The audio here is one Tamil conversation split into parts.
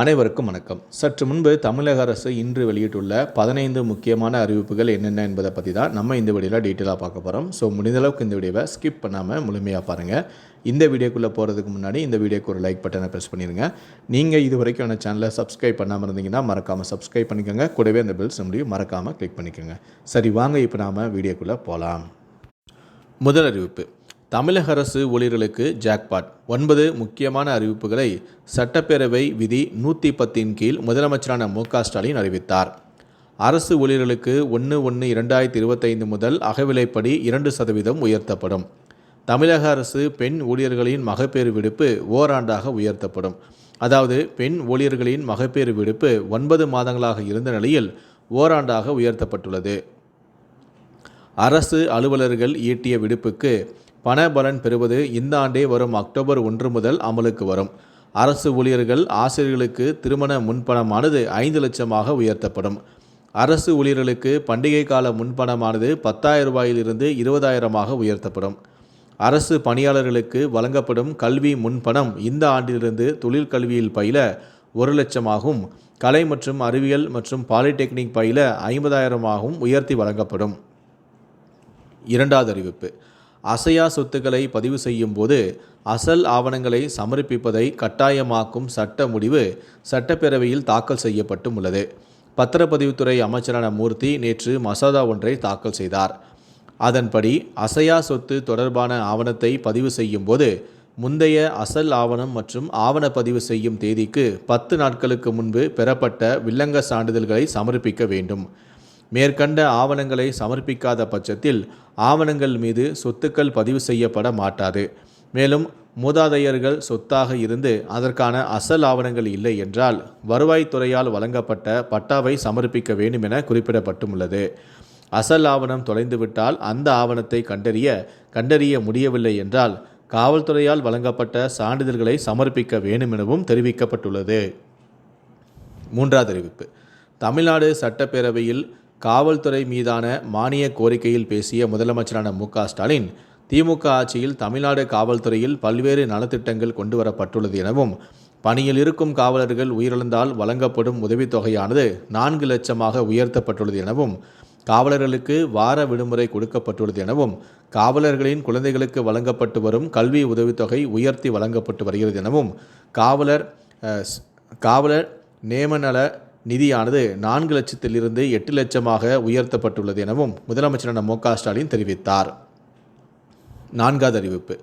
அனைவருக்கும் வணக்கம். சற்று முன்பு தமிழக அரசு இன்று வெளியிட்டுள்ள பதினைந்து முக்கியமான அறிவிப்புகள் என்னென்ன என்பதை பற்றி தான் நம்ம இந்த வீடியோவில் டீட்டெயிலாக பார்க்க போகிறோம் ஸோ முடிந்த அளவுக்கு இந்த வீடியோவை ஸ்கிப் பண்ணாமல் முழுமையாக பாருங்கள் இந்த வீடியோக்குள்ளே போகிறதுக்கு முன்னாடி இந்த வீடியோக்கு ஒரு லைக் பட்டனை ப்ரெஸ் பண்ணிடுங்க நீங்கள் இது வரைக்கும் அந்த சேனலை சப்ஸ்கிரைப் பண்ணாமல் இருந்தீங்கன்னா மறக்காமல் சப்ஸ்கிரைப் பண்ணிக்கோங்க. கூடவே அந்த பில்ஸ் முடியும் மறக்காமல் கிளிக் பண்ணிக்கோங்க. சரி வாங்க இப்போ நாம் வீடியோக்குள்ளே போகலாம் முதல் அறிவிப்பு. தமிழக அரசு ஊழியர்களுக்கு ஜாக்பாட் ஒன்பது முக்கியமான அறிவிப்புகளை சட்டப்பேரவை விதி நூற்றி பத்தின் கீழ் முதலமைச்சரான மு ஸ்டாலின் அறிவித்தார். அரசு ஊழியர்களுக்கு ஒன்று ஒன்று இரண்டாயிரத்தி இருபத்தைந்து முதல் அகவிலைப்படி இரண்டு சதவீதம் உயர்த்தப்படும். தமிழக அரசு பெண் ஊழியர்களின் மகப்பேறு விடுப்பு ஓராண்டாக உயர்த்தப்படும். அதாவது பெண் ஊழியர்களின் மகப்பேறு விடுப்பு ஒன்பது மாதங்களாக இருந்த நிலையில் ஓராண்டாக உயர்த்தப்பட்டுள்ளது. அரசு அலுவலர்கள் ஈட்டிய விடுப்புக்கு பணபலன் பெறுவது இந்த ஆண்டே வரும் அக்டோபர் ஒன்று முதல் அமலுக்கு வரும். அரசு ஊழியர்கள் ஆசிரியர்களுக்கு திருமண முன்பணமானது ஐந்து லட்சமாக உயர்த்தப்படும். அரசு ஊழியர்களுக்கு பண்டிகை கால முன்பணமானது பத்தாயிரம் ரூபாயிலிருந்து இருபதாயிரமாக உயர்த்தப்படும். அரசு பணியாளர்களுக்கு வழங்கப்படும் கல்வி முன்பணம் இந்த ஆண்டிலிருந்து தொழிற்கல்வியில் பயில ஒரு லட்சமாகவும் கலை மற்றும் அறிவியல் மற்றும் பாலிடெக்னிக் பயில ஐம்பதாயிரமாகவும் உயர்த்தி வழங்கப்படும். இரண்டாவது அறிவிப்பு. அசையா சொத்துக்களை பதிவு செய்யும் போது அசல் ஆவணங்களை சமர்ப்பிப்பதை கட்டாயமாக்கும் சட்ட முடிவு சட்டப்பேரவையில் தாக்கல் செய்யப்பட்டும் உள்ளது. பத்திரப்பதிவுத்துறை அமைச்சரான மூர்த்தி நேற்று மசோதா ஒன்றை தாக்கல் செய்தார். அதன்படி அசையா சொத்து தொடர்பான ஆவணத்தை பதிவு செய்யும் போது முந்தைய அசல் ஆவணம் மற்றும் ஆவணப்பதிவு செய்யும் தேதிக்கு பத்து நாட்களுக்கு முன்பு பெறப்பட்ட வில்லங்க சான்றிதழ்களை சமர்ப்பிக்க வேண்டும். மேற்கண்ட ஆவணங்களை சமர்ப்பிக்காத பட்சத்தில் ஆவணங்கள் மீது சொத்துக்கள் பதிவு செய்யப்பட மாட்டாது. மேலும் மூதாதையர்கள் சொத்தாக இருந்து அதற்கான அசல் ஆவணங்கள் இல்லை என்றால் வருவாய்த்துறையால் வழங்கப்பட்ட பட்டாவை சமர்ப்பிக்க வேண்டும் என குறிப்பிடப்பட்டுள்ளது அசல் ஆவணம் தொலைந்துவிட்டால் அந்த ஆவணத்தை கண்டறிய கண்டறிய முடியவில்லை என்றால் காவல்துறையால் வழங்கப்பட்ட சான்றிதழ்களை சமர்ப்பிக்க வேண்டும் எனவும் தெரிவிக்கப்பட்டுள்ளது. மூன்றாவது அறிவிப்பு. தமிழ்நாடு சட்டப்பேரவையில் காவல்துறை மீதான மானிய கோரிக்கையில் பேசிய முதலமைச்சரான மு ஸ்டாலின் திமுக ஆட்சியில் தமிழ்நாடு காவல்துறையில் பல்வேறு நலத்திட்டங்கள் கொண்டு வரப்பட்டுள்ளது எனவும் பணியில் இருக்கும் காவலர்கள் உயிரிழந்தால் வழங்கப்படும் உதவித்தொகையானது நான்கு லட்சமாக உயர்த்தப்பட்டுள்ளது எனவும் காவலர்களுக்கு வார விடுமுறை கொடுக்கப்பட்டுள்ளது எனவும் காவலர்களின் குழந்தைகளுக்கு வழங்கப்பட்டு வரும் கல்வி உதவித்தொகை உயர்த்தி வழங்கப்பட்டு வருகிறது எனவும் காவலர் காவலர் நேமநல நிதியானது நான்கு லட்சத்திலிருந்து எட்டு லட்சமாக உயர்த்தப்பட்டுள்ளது எனவும் முதலமைச்சரான மு க ஸ்டாலின் தெரிவித்தார். நான்காவது அறிவிப்பு.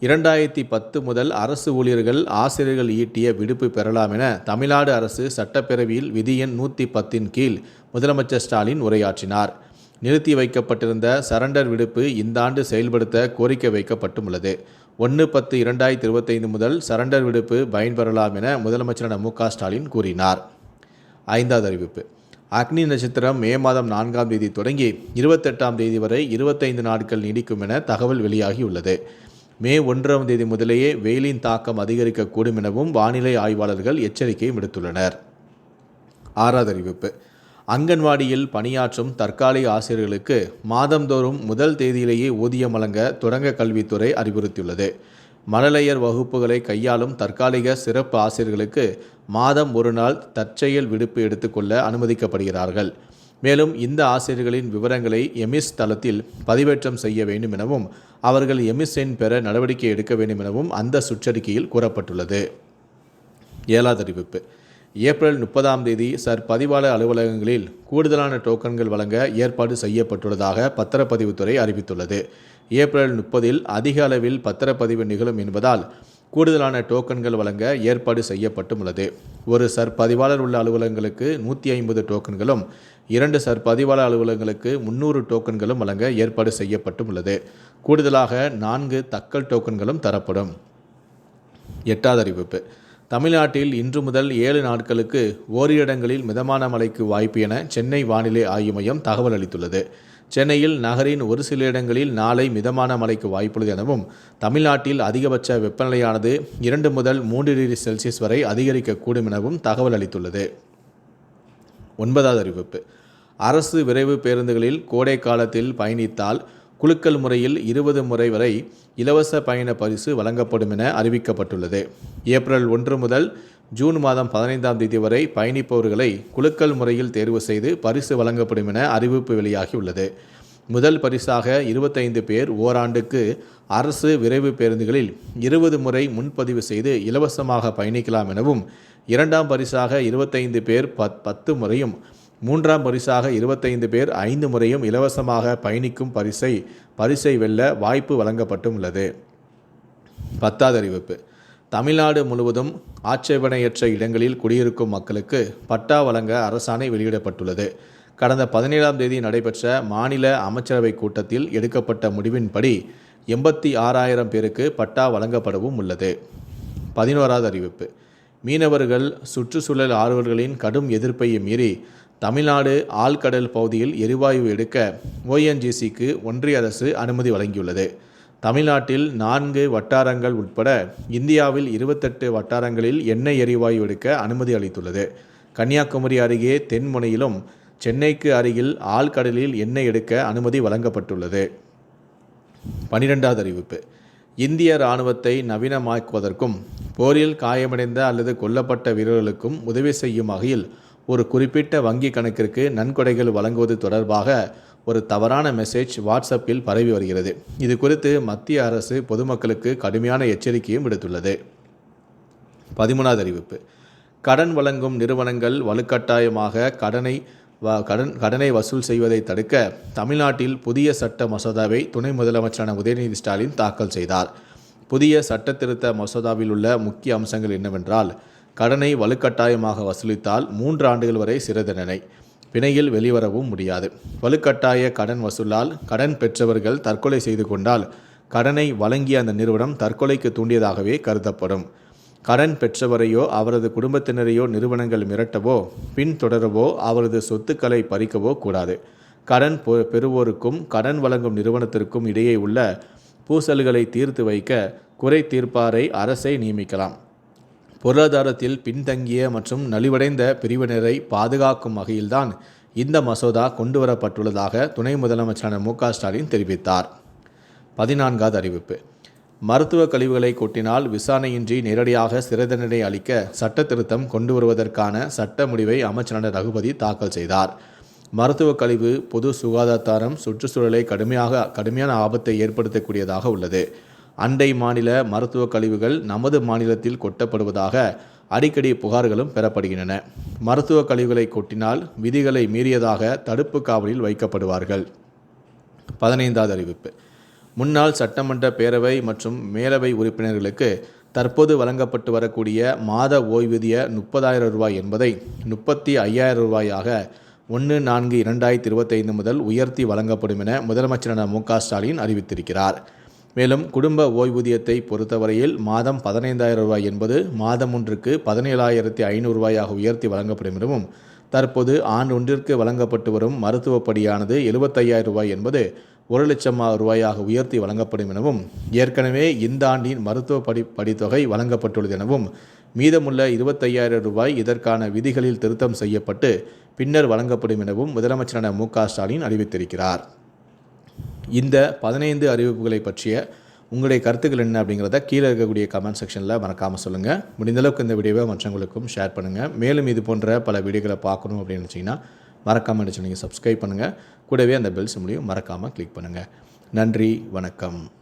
இரண்டாயிரத்தி பத்து முதல் அரசு ஊழியர்கள் ஆசிரியர்கள் ஈட்டிய விடுப்பு பெறலாம் என தமிழ்நாடு அரசு சட்டப்பேரவையில் விதி எண் நூற்றி பத்தின் கீழ் முதலமைச்சர் ஸ்டாலின் உரையாற்றினார். நிறுத்தி வைக்கப்பட்டிருந்த சரண்டர் விடுப்பு இந்த ஆண்டு செயல்படுத்த கோரிக்கை வைக்கப்பட்டுள்ளது. ஒன்று பத்து இரண்டாயிரத்தி இருபத்தைந்து முதல் சரண்டர் விடுப்பு பயன்பெறலாம் என முதலமைச்சரான மு க ஸ்டாலின் கூறினார். ஐந்தாவது அறிவிப்பு. அக்னி நட்சத்திரம் மே மாதம் நான்காம் தேதி தொடங்கி இருபத்தெட்டாம் தேதி வரை இருபத்தைந்து நாட்கள் நீடிக்கும் என தகவல் வெளியாகியுள்ளது மே ஒன்றாம் தேதி முதலேயே வெயிலின் தாக்கம் அதிகரிக்கக்கூடும் எனவும் வானிலை ஆய்வாளர்கள் எச்சரிக்கை விடுத்துள்ளனர். ஆறாவது அறிவிப்பு. அங்கன்வாடியில் பணியாற்றும் தற்காலிக ஆசிரியர்களுக்கு மாதந்தோறும் முதல் தேதியிலேயே ஊதியம் வழங்க தொடங்க கல்வித்துறை அறிவுறுத்தியுள்ளது. மழலையர் வகுப்புகளை கையாளும் தற்காலிக சிறப்பு ஆசிரியர்களுக்கு மாதம் ஒரு நாள் தற்செயல் விடுப்பு எடுத்துக்கொள்ள அனுமதிக்கப்படுகிறார்கள். மேலும் இந்த ஆசிரியர்களின் விவரங்களை எமிஸ் தளத்தில் பதிவேற்றம் செய்ய வேண்டும் எனவும் அவர்கள் எமிஸ் எண் பெற நடவடிக்கை எடுக்க வேண்டும் எனவும் அந்த சுற்றறிக்கையில் கூறப்பட்டுள்ளது. ஏழாவது அறிவிப்பு. ஏப்ரல் முப்பதாம் தேதி சர் பதிவாளர் அலுவலகங்களில் கூடுதலான டோக்கன்கள் வழங்க ஏற்பாடு செய்யப்பட்டுள்ளதாக பத்திரப்பதிவுத்துறை அறிவித்துள்ளது. ஏப்ரல் முப்பதில் அதிக அளவில் பத்திரப்பதிவு நிகழும் என்பதால் கூடுதலான டோக்கன்கள் வழங்க ஏற்பாடு செய்யப்பட்டுள்ளது. ஒரு சர்பதிவாளர் உள்ள அலுவலகங்களுக்கு நூற்றி ஐம்பது டோக்கன்களும் இரண்டு சர்பதிவாளர் அலுவலகங்களுக்கு முன்னூறு டோக்கன்களும் வழங்க ஏற்பாடு செய்யப்பட்டுள்ளது. கூடுதலாக நான்கு தக்கல் டோக்கன்களும் தரப்படும். எட்டாவது அறிவிப்பு. தமிழ்நாட்டில் இன்று முதல் ஏழு நாட்களுக்கு ஓரிரு இடங்களில் மிதமான மழைக்கு வாய்ப்பு என சென்னை வானிலை ஆய்வு மையம் தகவல் அளித்துள்ளது. சென்னையில் நகரின் ஒரு சில இடங்களில் நாளை மிதமான மழைக்கு வாய்ப்புள்ளது எனவும் தமிழ்நாட்டில் அதிகபட்ச வெப்பநிலையானது இரண்டு முதல் மூன்று டிகிரி செல்சியஸ் வரை அதிகரிக்கக்கூடும் எனவும் தகவல் அளித்துள்ளது. ஒன்பதாவது அறிவிப்பு. அரசு விரைவு பேருந்துகளில் கோடை காலத்தில் பயணித்தால் குலுக்கல் முறையில் இருபது முறை வரை இலவச பயண பரிசு வழங்கப்படும் என அறிவிக்கப்பட்டுள்ளது. ஏப்ரல் ஒன்று முதல் ஜூன் மாதம் பதினைந்தாம் தேதி வரை பயணிப்பவர்களை குலுக்கல் முறையில் தேர்வு செய்து பரிசு வழங்கப்படும் என அறிவிப்பு வெளியாகியுள்ளது. முதல் பரிசாக இருபத்தைந்து பேர் ஓராண்டுக்கு அரசு விரைவு பேருந்துகளில் இருபது முறை முன்பதிவு செய்து இலவசமாக பயணிக்கலாம் எனவும் இரண்டாம் பரிசாக இருபத்தைந்து பேர் பத் பத்து முறையும் மூன்றாம் பரிசாக இருபத்தைந்து பேர் ஐந்து முறையும் இலவசமாக பயணிக்கும் பரிசை பரிசை வெல்ல வாய்ப்பு வழங்கப்பட்டும் உள்ளது பத்தாவது அறிவிப்பு. தமிழ்நாடு முழுவதும் ஆட்சேபனையற்ற இடங்களில் குடியிருக்கும் மக்களுக்கு பட்டா வழங்க அரசாணை வெளியிடப்பட்டுள்ளது. கடந்த பதினேழாம் தேதி நடைபெற்ற மாநில அமைச்சரவை கூட்டத்தில் எடுக்கப்பட்ட முடிவின்படி எண்பத்தி ஆறாயிரம் பேருக்கு பட்டா வழங்கப்படவும் உள்ளது. பதினோராவது அறிவிப்பு. மீனவர்கள் சுற்றுச்சூழல் ஆர்வலர்களின் கடும் எதிர்ப்பை மீறி தமிழ்நாடு ஆழ்கடல் பகுதியில் எரிவாயு எடுக்க ஓஎன்ஜிசிக்கு ஒன்றிய அரசு அனுமதி வழங்கியுள்ளது. தமிழ்நாட்டில் நான்கு வட்டாரங்கள் உட்பட இந்தியாவில் இருபத்தெட்டு வட்டாரங்களில் எண்ணெய் எரிவாயு எடுக்க அனுமதி அளித்துள்ளது. கன்னியாகுமரி அருகே தென்முனையிலும் சென்னைக்கு அருகில் ஆழ்கடலில் எண்ணெய் எடுக்க அனுமதி வழங்கப்பட்டுள்ளது. பனிரெண்டாவது அறிவிப்பு. இந்திய இராணுவத்தை நவீனமாக்குவதற்கும் போரில் காயமடைந்த அல்லது கொல்லப்பட்ட வீரர்களுக்கும் உதவி செய்யும் வகையில் ஒரு குறிப்பிட்ட வங்கி கணக்கிற்கு நன்கொடைகள் வழங்குவது தொடர்பாக ஒரு தவறான மெசேஜ் வாட்ஸ்அப்பில் பரவி வருகிறது. இது குறித்து மத்திய அரசு பொதுமக்களுக்கு கடுமையான எச்சரிக்கையும் விடுத்துள்ளது. பதிமூணாவது அறிவிப்பு. கடன் வழங்கும் நிறுவனங்கள் வலுக்கட்டாயமாக கடனை வ கடன் கடனை வசூல் செய்வதை தடுக்க தமிழ்நாட்டில் புதிய சட்ட மசோதாவை துணை முதலமைச்சரான உதயநிதி ஸ்டாலின் தாக்கல் செய்தார். புதிய சட்ட திருத்த மசோதாவில் உள்ள முக்கிய அம்சங்கள் என்னவென்றால் கடனை வலுக்கட்டாயமாக வசூலித்தால் மூன்று ஆண்டுகள் வரை சிறை தண்டனை பிணையில் வெளிவரவும் முடியாது. வலுக்கட்டாய கடன் வசூலால் கடன் பெற்றவர்கள் தற்கொலை செய்து கொண்டால் கடனை வழங்கிய அந்த நிறுவனம் தற்கொலைக்கு தூண்டியதாகவே கருதப்படும். கடன் பெற்றவரையோ அவரது குடும்பத்தினரையோ நிறுவனங்கள் மிரட்டவோ பின்தொடரவோ அவரது சொத்துக்களை பறிக்கவோ கூடாது. கடன் பொ- பெறுவோருக்கும் கடன் வழங்கும் நிறுவனத்திற்கும் இடையே உள்ள பூசல்களை தீர்த்து வைக்க குறை தீர்ப்பாரை அரசை நியமிக்கலாம். பொருளாதாரத்தில் பின்தங்கிய மற்றும் நலிவடைந்த பிரிவினரை பாதுகாக்கும் வகையில்தான் இந்த மசோதா கொண்டுவரப்பட்டுள்ளதாக துணை முதலமைச்சரான மு ஸ்டாலின் தெரிவித்தார். பதினான்காவது அறிவிப்பு. மருத்துவ கழிவுகளை கொட்டினால் விசாரணையின்றி நேரடியாக சிறை தண்டனை அளிக்க சட்ட திருத்தம் கொண்டு வருவதற்கான சட்ட முடிவை அமைச்சரான ரகுபதி தாக்கல் செய்தார். மருத்துவ கழிவு பொது சுகாதாரம் சுற்றுச்சூழலை கடுமையாக கடுமையான ஆபத்தை ஏற்படுத்தக்கூடியதாக உள்ளது. அண்டை மாநில மருத்துவ கழிவுகள் நமது மாநிலத்தில் கொட்டப்படுவதாக அடிக்கடி புகார்களும் பெறப்படுகின்றன. மருத்துவ கழிவுகளை கொட்டினால் விதிகளை மீறியதாக தடுப்பு காவலில் வைக்கப்படுவார்கள். பதினைந்தாவது அறிவிப்பு. முன்னாள் சட்டமன்ற பேரவை மற்றும் மேலவை உறுப்பினர்களுக்கு தற்போது வழங்கப்பட்டு வரக்கூடிய மாத ஓய்வூதிய முப்பதாயிரம் ரூபாய் என்பதை முப்பத்தி ஐயாயிரம் ரூபாயாக ஒன்று நான்கு இரண்டாயிரத்தி இருபத்தைந்து முதல் உயர்த்தி வழங்கப்படும் என முதலமைச்சரான மு க ஸ்டாலின் அறிவித்திருக்கிறார். மேலும் குடும்ப ஓய்வூதியத்தை பொறுத்தவரையில் மாதம் பதினைந்தாயிரம் ரூபாய் என்பது மாதம் ஒன்றுக்கு பதினேழாயிரத்தி ஐநூறு ரூபாயாக உயர்த்தி வழங்கப்படும் எனவும் தற்போது ஆண்டு ஒன்றிற்கு வழங்கப்பட்டு வரும் மருத்துவ படியானது எழுபத்தையாயிரம் ரூபாய் என்பது ஒரு லட்சம் ரூபாயாக உயர்த்தி வழங்கப்படும் எனவும் ஏற்கனவே இந்த ஆண்டின் மருத்துவ படி படித்தொகை வழங்கப்பட்டுள்ளது எனவும் மீதமுள்ள இருபத்தையாயிரம் ரூபாய் இதற்கான விதிகளில் திருத்தம் செய்யப்பட்டு பின்னர் வழங்கப்படும் எனவும் முதலமைச்சரான மு க ஸ்டாலின் அறிவித்திருக்கிறார். இந்த பதினைந்து அறிவிப்புகளை பற்றிய உங்களுடைய கருத்துக்கள் என்ன அப்படிங்கிறத கீழே இருக்கக்கூடிய கமெண்ட் செக்ஷனில் மறக்காமல் சொல்லுங்கள் முடிந்த அளவுக்கு இந்த வீடியோவை மற்றவங்களுக்கும் ஷேர் பண்ணுங்கள் மேலும் இது போன்ற பல வீடியோக்களை பார்க்கணும் அப்படின்னு நினச்சிங்கன்னா மறக்காமல் நினச்சி நீங்கள் சப்ஸ்கிரைப் பண்ணுங்கள் கூடவே அந்த பெல் சிம்லையும் மறக்காமல் கிளிக் பண்ணுங்கள் நன்றி வணக்கம்.